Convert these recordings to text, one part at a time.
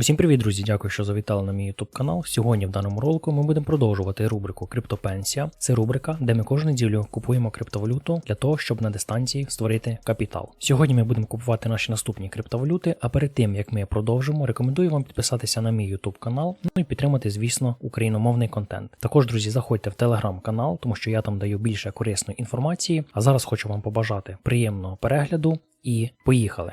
Усім привіт, друзі! Дякую, що завітали на мій YouTube канал. Сьогодні в даному ролику ми будемо продовжувати рубрику Криптопенсія. Це рубрика, де ми кожну неділю купуємо криптовалюту для того, щоб на дистанції створити капітал. Сьогодні ми будемо купувати наші наступні криптовалюти. А перед тим як ми продовжимо, рекомендую вам підписатися на мій YouTube канал, ну і підтримати, звісно, україномовний контент. Також, друзі, заходьте в телеграм-канал, тому що я там даю більше корисної інформації. А зараз хочу вам побажати приємного перегляду і поїхали!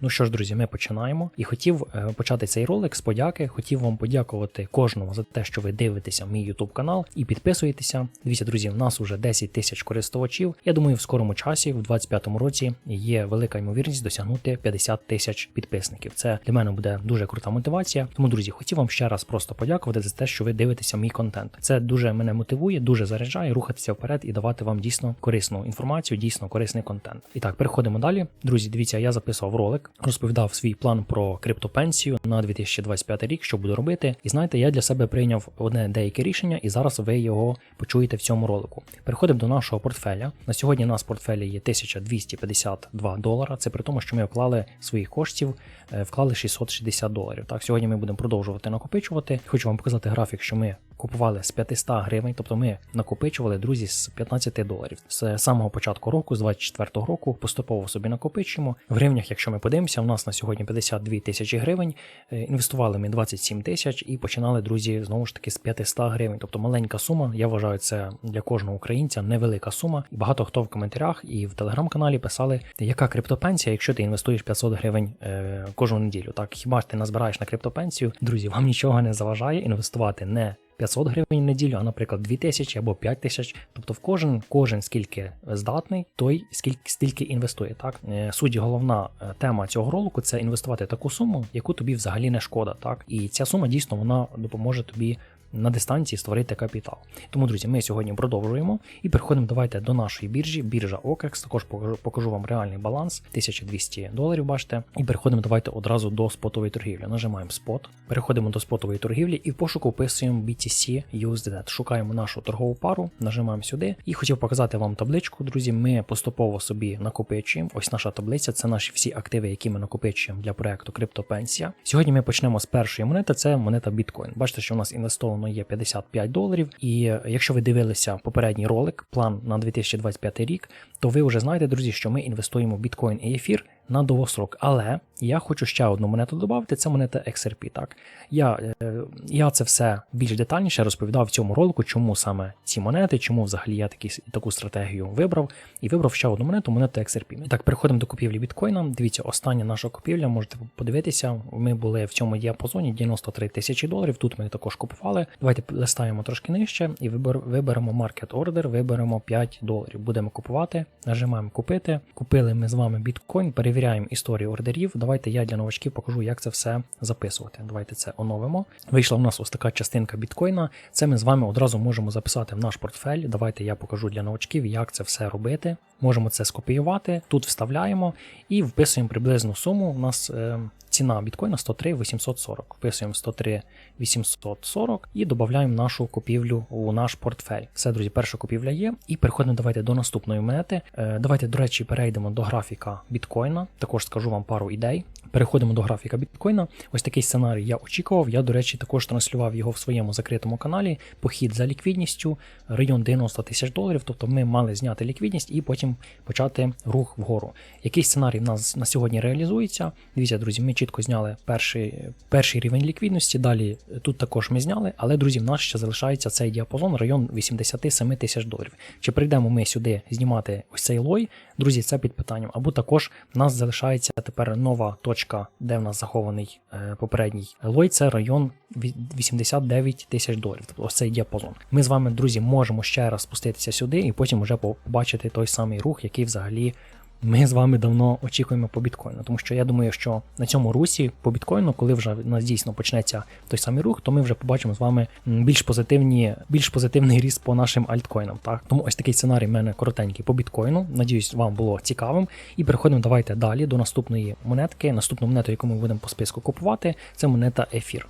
Ну що ж, друзі, ми починаємо. І хотів е, почати цей ролик з подяки. Хотів вам подякувати кожному за те, що ви дивитеся мій YouTube канал і підписуєтеся. Дивіться, друзі, в нас вже 10 тисяч користувачів. Я думаю, в скорому часі, в 25-му році, є велика ймовірність досягнути 50 тисяч підписників. Це для мене буде дуже крута мотивація. Тому, друзі, хотів вам ще раз просто подякувати за те, що ви дивитеся мій контент. Це дуже мене мотивує, дуже заряджає рухатися вперед і давати вам дійсно корисну інформацію, дійсно корисний контент. І так, переходимо далі. Друзі, дивіться, я записував ролик розповідав свій план про криптопенсію на 2025 рік, що буду робити. І знаєте, я для себе прийняв одне деяке рішення, і зараз ви його почуєте в цьому ролику. Переходимо до нашого портфеля. На сьогодні у нас в портфелі є 1252 долара. Це при тому, що ми вклали своїх коштів, е, вклали 660 доларів. Так, сьогодні ми будемо продовжувати накопичувати. Хочу вам показати графік, що ми купували з 500 гривень, тобто ми накопичували друзі з 15 доларів. З самого початку року, з 24 року, поступово собі накопичуємо. В гривнях, якщо ми подивимося, у нас на сьогодні 52 тисячі гривень. Е, інвестували ми 27 тисяч і починали, друзі, знову ж таки з 500 гривень. Тобто маленька сума. Я вважаю, це для кожного українця невелика сума. Багато хто в коментарях і в телеграм-каналі писали, яка криптопенсія, якщо ти інвестуєш 500 гривень е, кожну неділю. Так хіба ж ти назбираєш на криптопенсію? Друзі, вам нічого не заважає інвестувати не 500 гривень в неділю, а, наприклад, 2000 або 5000. Тобто в кожен, кожен скільки здатний, той скільки стільки інвестує. Так е, суть головна е, тема цього ролику це інвестувати таку суму, яку тобі взагалі не шкода. Так і ця сума дійсно вона допоможе тобі на дистанції створити капітал. Тому, друзі, ми сьогодні продовжуємо і переходимо давайте до нашої біржі. Біржа OKEX, також покажу, покажу вам реальний баланс 1200 доларів. Бачите, і переходимо давайте одразу до спотової торгівлі. Нажимаємо спот, переходимо до спотової торгівлі і в пошуку вписуємо BTC USDT. Шукаємо нашу торгову пару, нажимаємо сюди. І хотів показати вам табличку, друзі. Ми поступово собі накопичуємо. Ось наша таблиця, це наші всі активи, які ми накопичуємо для проекту Криптопенсія. Сьогодні ми почнемо з першої монети, це монета біткоін. Бачите, що у нас інвестовано воно є 55 доларів. І якщо ви дивилися попередній ролик, план на 2025 рік, то ви вже знаєте, друзі, що ми інвестуємо в біткоін і ефір на довгосрок. Але я хочу ще одну монету додати, це монета XRP. Так Я е, я це все більш детальніше розповідав в цьому ролику, чому саме ці монети, чому взагалі я такі, таку стратегію вибрав. І вибрав ще одну монету, монету XRP. І так, переходимо до купівлі біткоїна. Дивіться, остання наша купівля, можете подивитися. Ми були в цьому діапазоні 93 тисячі доларів. Тут ми також купували. Давайте листаємо трошки нижче і виберемо маркет ордер, виберемо 5 доларів. Будемо купувати, нажимаємо купити. Купили ми з вами біткоін, перевіряємо історію ордерів. Давайте я для новачків покажу, як це все записувати. Давайте це оновимо. Вийшла в нас ось така частинка біткоїна. Це ми з вами одразу можемо записати в наш портфель. Давайте я покажу для новачків, як це все робити. Можемо це скопіювати, тут вставляємо і вписуємо приблизну суму. У нас е, ціна біткоїна 103 840. Вписуємо 103 840 і додаємо нашу купівлю у наш портфель. Все, друзі, перша купівля є. І переходимо давайте до наступної монети. Е, давайте, до речі, перейдемо до графіка біткоїна. Також скажу вам пару ідей. Переходимо до графіка біткоїна. Ось такий сценарій я очікував. Я, до речі, також транслював його в своєму закритому каналі. Похід за ліквідністю, район 90 тисяч доларів. Тобто ми мали зняти ліквідність і потім почати рух вгору. Який сценарій в нас на сьогодні реалізується? Дивіться, друзі, ми чітко зняли перший перший рівень ліквідності. Далі тут також ми зняли, але, друзі, в нас ще залишається цей діапазон, район 87 тисяч доларів. Чи прийдемо ми сюди знімати ось цей лой? Друзі, це під питанням. Або також в нас залишається тепер нова точка, де в нас захований е, попередній лой, це район 89 тисяч доларів. Тобто ось цей діапазон. Ми з вами, друзі, можемо ще раз спуститися сюди і потім вже побачити той самий рух, який взагалі ми з вами давно очікуємо по біткоїну, тому що я думаю, що на цьому русі по біткоїну, коли вже у нас дійсно почнеться той самий рух, то ми вже побачимо з вами більш позитивні, більш позитивний ріст по нашим альткоїнам. Так тому ось такий сценарій в мене коротенький по біткоїну. Надіюсь, вам було цікавим. І переходимо давайте далі до наступної монетки. Наступну монету, яку ми будемо по списку купувати, це монета ефір.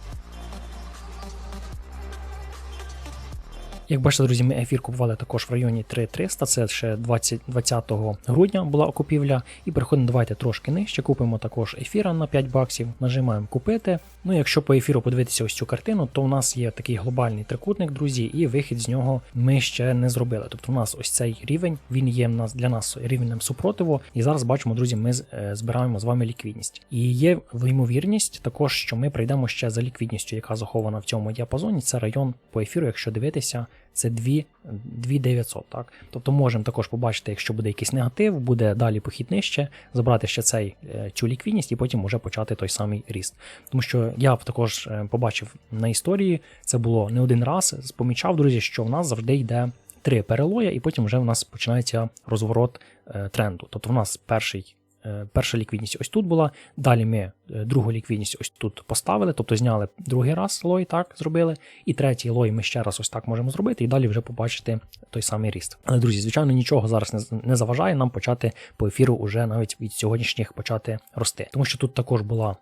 Як бачите, друзі, ми ефір купували також в районі 3300, це ще 20, 20 грудня була купівля. І переходимо, давайте трошки нижче, купимо також ефіра на 5 баксів, нажимаємо купити. Ну, якщо по ефіру подивитися ось цю картину, то у нас є такий глобальний трикутник, друзі, і вихід з нього ми ще не зробили. Тобто у нас ось цей рівень, він є для нас рівнем супротиву. І зараз бачимо, друзі, ми е, збираємо з вами ліквідність. І є ймовірність також, що ми прийдемо ще за ліквідністю, яка захована в цьому діапазоні. Це район по ефіру, якщо дивитися, це 2, 2900, так? Тобто можемо також побачити, якщо буде якийсь негатив, буде далі похід нижче, забрати ще цей, е, цю ліквідність і потім вже почати той самий ріст. Тому що я також е, побачив на історії, це було не один раз, помічав, друзі, що в нас завжди йде три перелоя, і потім вже в нас починається розворот е, тренду. Тобто в нас перший. Е, Перша ліквідність ось тут була. Далі ми е, другу ліквідність ось тут поставили, тобто зняли другий раз лой, так зробили. І третій лой ми ще раз ось так можемо зробити, і далі вже побачити той самий ріст. Але друзі, звичайно, нічого зараз не, заважає нам почати по ефіру уже навіть від сьогоднішніх почати рости. Тому що тут також була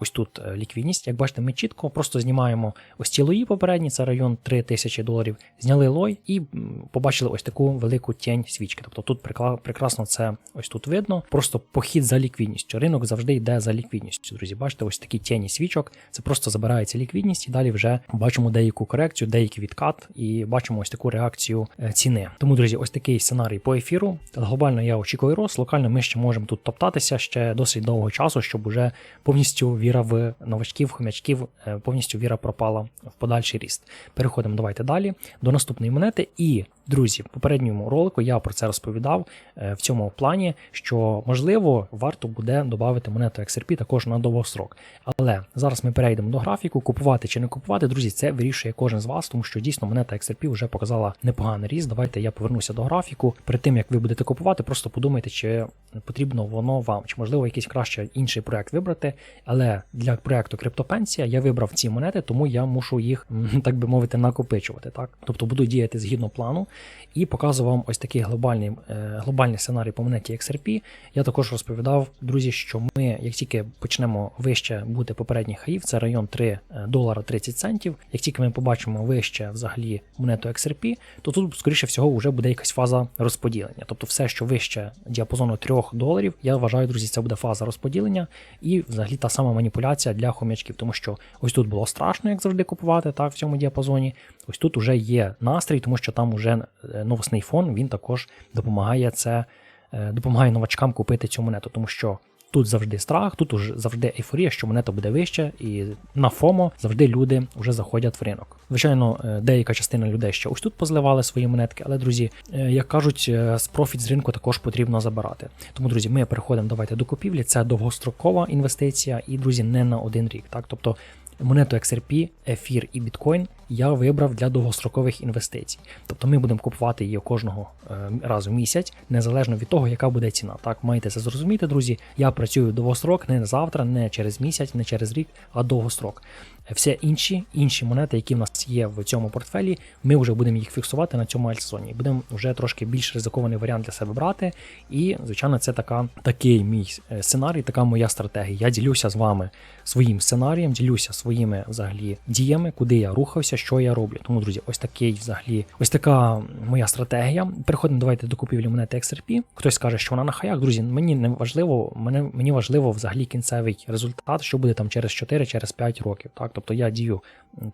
ось тут е, ліквідність. Як бачите, ми чітко просто знімаємо ось ці лої попередні, це район 3000 доларів. Зняли лой і побачили ось таку велику тінь свічки. Тобто тут прекрасно це ось тут видно. Просто похід за ліквідністю. Ринок завжди йде за ліквідністю. Друзі, бачите, ось такі тіні свічок. Це просто забирається ліквідність, і далі вже бачимо деяку корекцію, деякий відкат, і бачимо ось таку реакцію е, ціни. Тому, друзі, ось такий сценарій по ефіру. Глобально я очікую рост. Локально ми ще можемо тут топтатися ще досить довго часу, щоб уже повністю віра в новачків, хомячків, е, повністю віра пропала в подальший ріст. Переходимо давайте далі до наступної монети. І друзі, в попередньому ролику я про це розповідав е, в цьому плані, що можливо варто буде додати монету XRP також на довгострок. Але зараз ми перейдемо до графіку, купувати чи не купувати. Друзі, це вирішує кожен з вас, тому що дійсно монета XRP вже показала непоганий ріст. Давайте я повернуся до графіку. Перед тим як ви будете купувати, просто подумайте, чи потрібно воно вам, чи можливо якийсь краще інший проект вибрати. Але для проекту Криптопенсія я вибрав ці монети, тому я мушу їх, так би мовити, накопичувати. Так, тобто буду діяти згідно плану і показую вам ось такий глобальний, е, глобальний сценарій по монеті XRP. Я також розповідав, друзі, що ми, як тільки почнемо вище бути попередніх хаїв, це район 3 долара 30 центів. Як тільки ми побачимо вище взагалі монету XRP, то тут, скоріше всього, вже буде якась фаза розподілення. Тобто, все, що вище діапазону 3 доларів, я вважаю, друзі, це буде фаза розподілення і взагалі та сама маніпуляція для хомячків, тому що ось тут було страшно, як завжди, купувати так в цьому діапазоні. Ось тут вже є настрій, тому що там уже е, новосний фон він також допомагає це, е, допомагає новачкам купити цю монету, тому що. Тут завжди страх, тут уже завжди ейфорія, що монета буде вища, і на ФОМО завжди люди вже заходять в ринок. Звичайно, е, деяка частина людей ще ось тут позливали свої монетки, але друзі, як кажуть, з профіт з ринку також потрібно забирати. Тому, друзі, ми переходимо давайте до купівлі. Це довгострокова інвестиція, і друзі, не на один рік. Так, тобто монету XRP, ефір і біткоін я вибрав для довгострокових інвестицій. Тобто ми будемо купувати її кожного е, разу в місяць, незалежно від того, яка буде ціна. Так, маєте це зрозуміти, друзі. Я працюю довгострок не завтра, не через місяць, не через рік, а довгострок. Все інші інші монети, які в нас є в цьому портфелі, ми вже будемо їх фіксувати на цьому альтсоні. Будемо вже трошки більш ризикований варіант для себе брати. І, звичайно, це така, такий мій е, сценарій, така моя стратегія. Я ділюся з вами своїм сценарієм, ділюся своїми взагалі діями, куди я рухався, що я роблю. Тому, друзі, ось такий взагалі, ось така моя стратегія. Переходимо давайте до купівлі монети XRP. Хтось каже, що вона на хаях. Друзі, мені не важливо, мені важливо взагалі кінцевий результат, що буде там через 4, через 5 років. Так, тобто я дію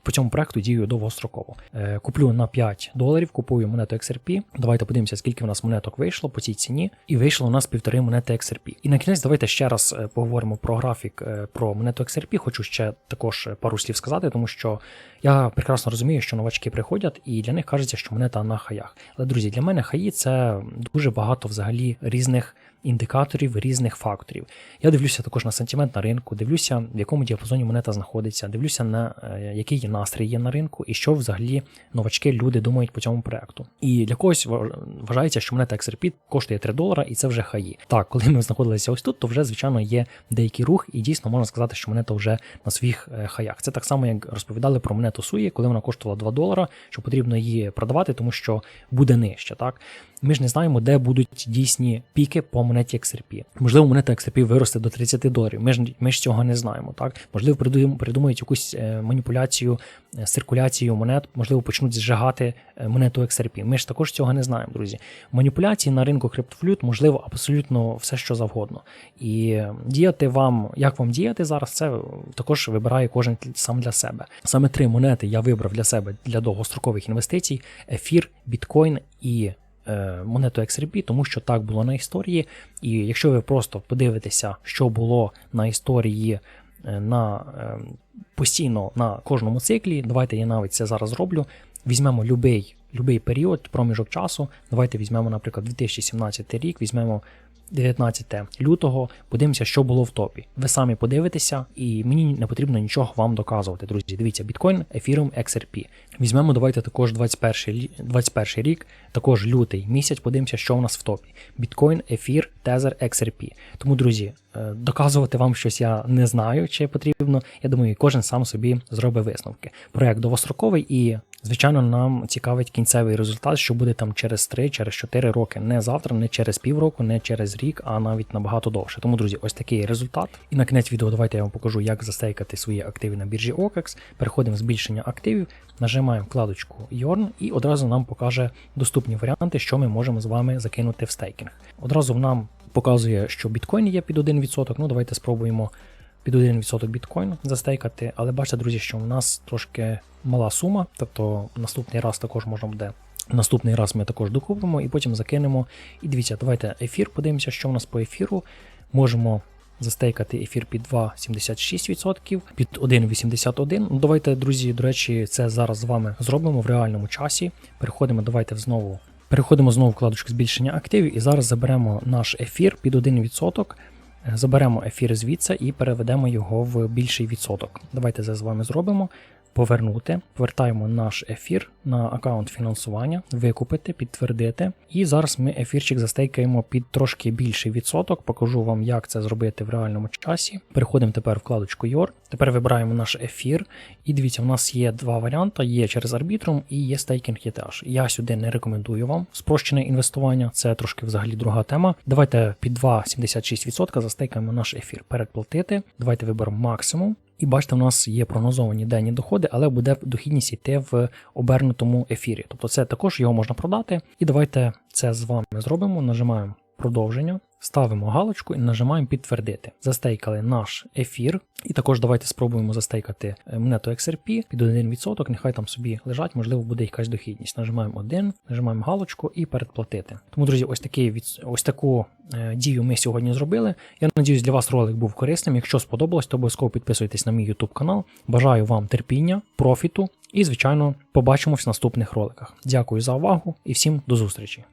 по цьому проекту дію довгостроково. Е, куплю на 5 доларів, купую монету XRP. Давайте подивимося, скільки в нас монеток вийшло по цій ціні. І вийшло у нас півтори монети XRP. І на кінець давайте ще раз е, поговоримо про графік е, про монету XRP. Хочу ще також пару слів сказати, тому що я прекрасно розумію, що новачки приходять, і для них кажеться, що монета на хаях. Але друзі, для мене хаї це дуже багато взагалі різних індикаторів, різних факторів. Я дивлюся також на сентимент на ринку, дивлюся, в якому діапазоні монета знаходиться, дивлюся на е, який настрій є на ринку, і що взагалі новачки люди думають по цьому проекту. І для когось вважається, що монета XRP коштує 3 долара, і це вже хаї. Так, коли ми знаходилися ось тут, то вже звичайно є деякий рух, і дійсно можна сказати, що монета вже на своїх е, хаях. Це так само, як розповідали про монету Суї, коли вона коштувала 2 долара, що потрібно її продавати, тому що буде нижче. Так ми ж не знаємо, де будуть дійсні піки по монеті XRP. Можливо, монета XRP виросте до 30 доларів. Ми ж ми ж цього не знаємо. Так можливо, придумають, якусь е, маніпуляцію е, з циркуляцією монет, можливо, почнуть зжигати е, монету XRP. Ми ж також цього не знаємо, друзі. Маніпуляції на ринку криптовалют можливо абсолютно все, що завгодно. І діяти вам, як вам діяти зараз, це також вибирає кожен сам для себе. Саме три монети я вибрав для себе для довгострокових інвестицій: ефір, біткоін і монету XRP, тому що так було на історії. І якщо ви просто подивитеся, що було на історії е, на е, постійно на кожному циклі, давайте я навіть це зараз зроблю. Візьмемо любий, любий період, проміжок часу. Давайте візьмемо, наприклад, 2017 рік, візьмемо 19 лютого, подивимося, що було в топі. Ви самі подивитеся, і мені не потрібно нічого вам доказувати, друзі. Дивіться, біткоін, ефіром, XRP. Візьмемо, давайте також 21 21 рік, також лютий місяць, подивимося, що у нас в топі. Біткоін, ефір, тезер, XRP. Тому, друзі, е, доказувати вам щось я не знаю, чи потрібно. Я думаю, кожен сам собі зробить висновки. Проект довгостроковий і. Звичайно, нам цікавить кінцевий результат, що буде там через 3, через 4 роки. Не завтра, не через півроку, не через рік, а навіть набагато довше. Тому, друзі, ось такий результат. І на кінець відео давайте я вам покажу, як застейкати свої активи на біржі OKEX. Переходимо в збільшення активів, нажимаємо вкладочку Yorn і одразу нам покаже доступні варіанти, що ми можемо з вами закинути в стейкінг. Одразу нам показує, що біткоін є під 1%. Ну, давайте спробуємо під 1% біткоін застейкати, але бачите, друзі, що у нас трошки мала сума, тобто наступний раз також можна буде. Наступний раз ми також докупимо і потім закинемо. І дивіться, давайте ефір, подивимося, що у нас по ефіру. Можемо застейкати ефір під 2,76%, під 1,81. Ну, давайте, друзі, до речі, це зараз з вами зробимо в реальному часі. Переходимо, давайте знову. Переходимо знову в вкладочку збільшення активів і зараз заберемо наш ефір під 1%. Заберемо ефір звідси і переведемо його в більший відсоток. Давайте це з вами зробимо. Повернути, повертаємо наш ефір на аккаунт фінансування, викупити, підтвердити. І зараз ми ефірчик застейкаємо під трошки більший відсоток. Покажу вам, як це зробити в реальному часі. Переходимо тепер в вкладочку YOR. Тепер вибираємо наш ефір. І дивіться, у нас є два варіанти: є через Arbitrum і є стейкінг ETH. Я сюди не рекомендую вам спрощене інвестування, це трошки взагалі друга тема. Давайте під 2,76% застейкаємо наш ефір. Передплатити. Давайте виберемо максимум. І бачите, у нас є прогнозовані денні доходи, але буде дохідність йти в обернутому ефірі. Тобто це також його можна продати. І давайте це з вами зробимо. Нажимаємо продовження, ставимо галочку і нажимаємо підтвердити. Застейкали наш ефір. І також давайте спробуємо застейкати е, монету XRP під 1%. Нехай там собі лежать, можливо, буде якась дохідність. Нажимаємо 1, нажимаємо галочку і передплатити. Тому, друзі, ось такий ось таку е, дію ми сьогодні зробили. Я надіюсь, для вас ролик був корисним. Якщо сподобалось, то обов'язково підписуйтесь на мій YouTube канал. Бажаю вам терпіння, профіту і, звичайно, побачимось в наступних роликах. Дякую за увагу і всім до зустрічі!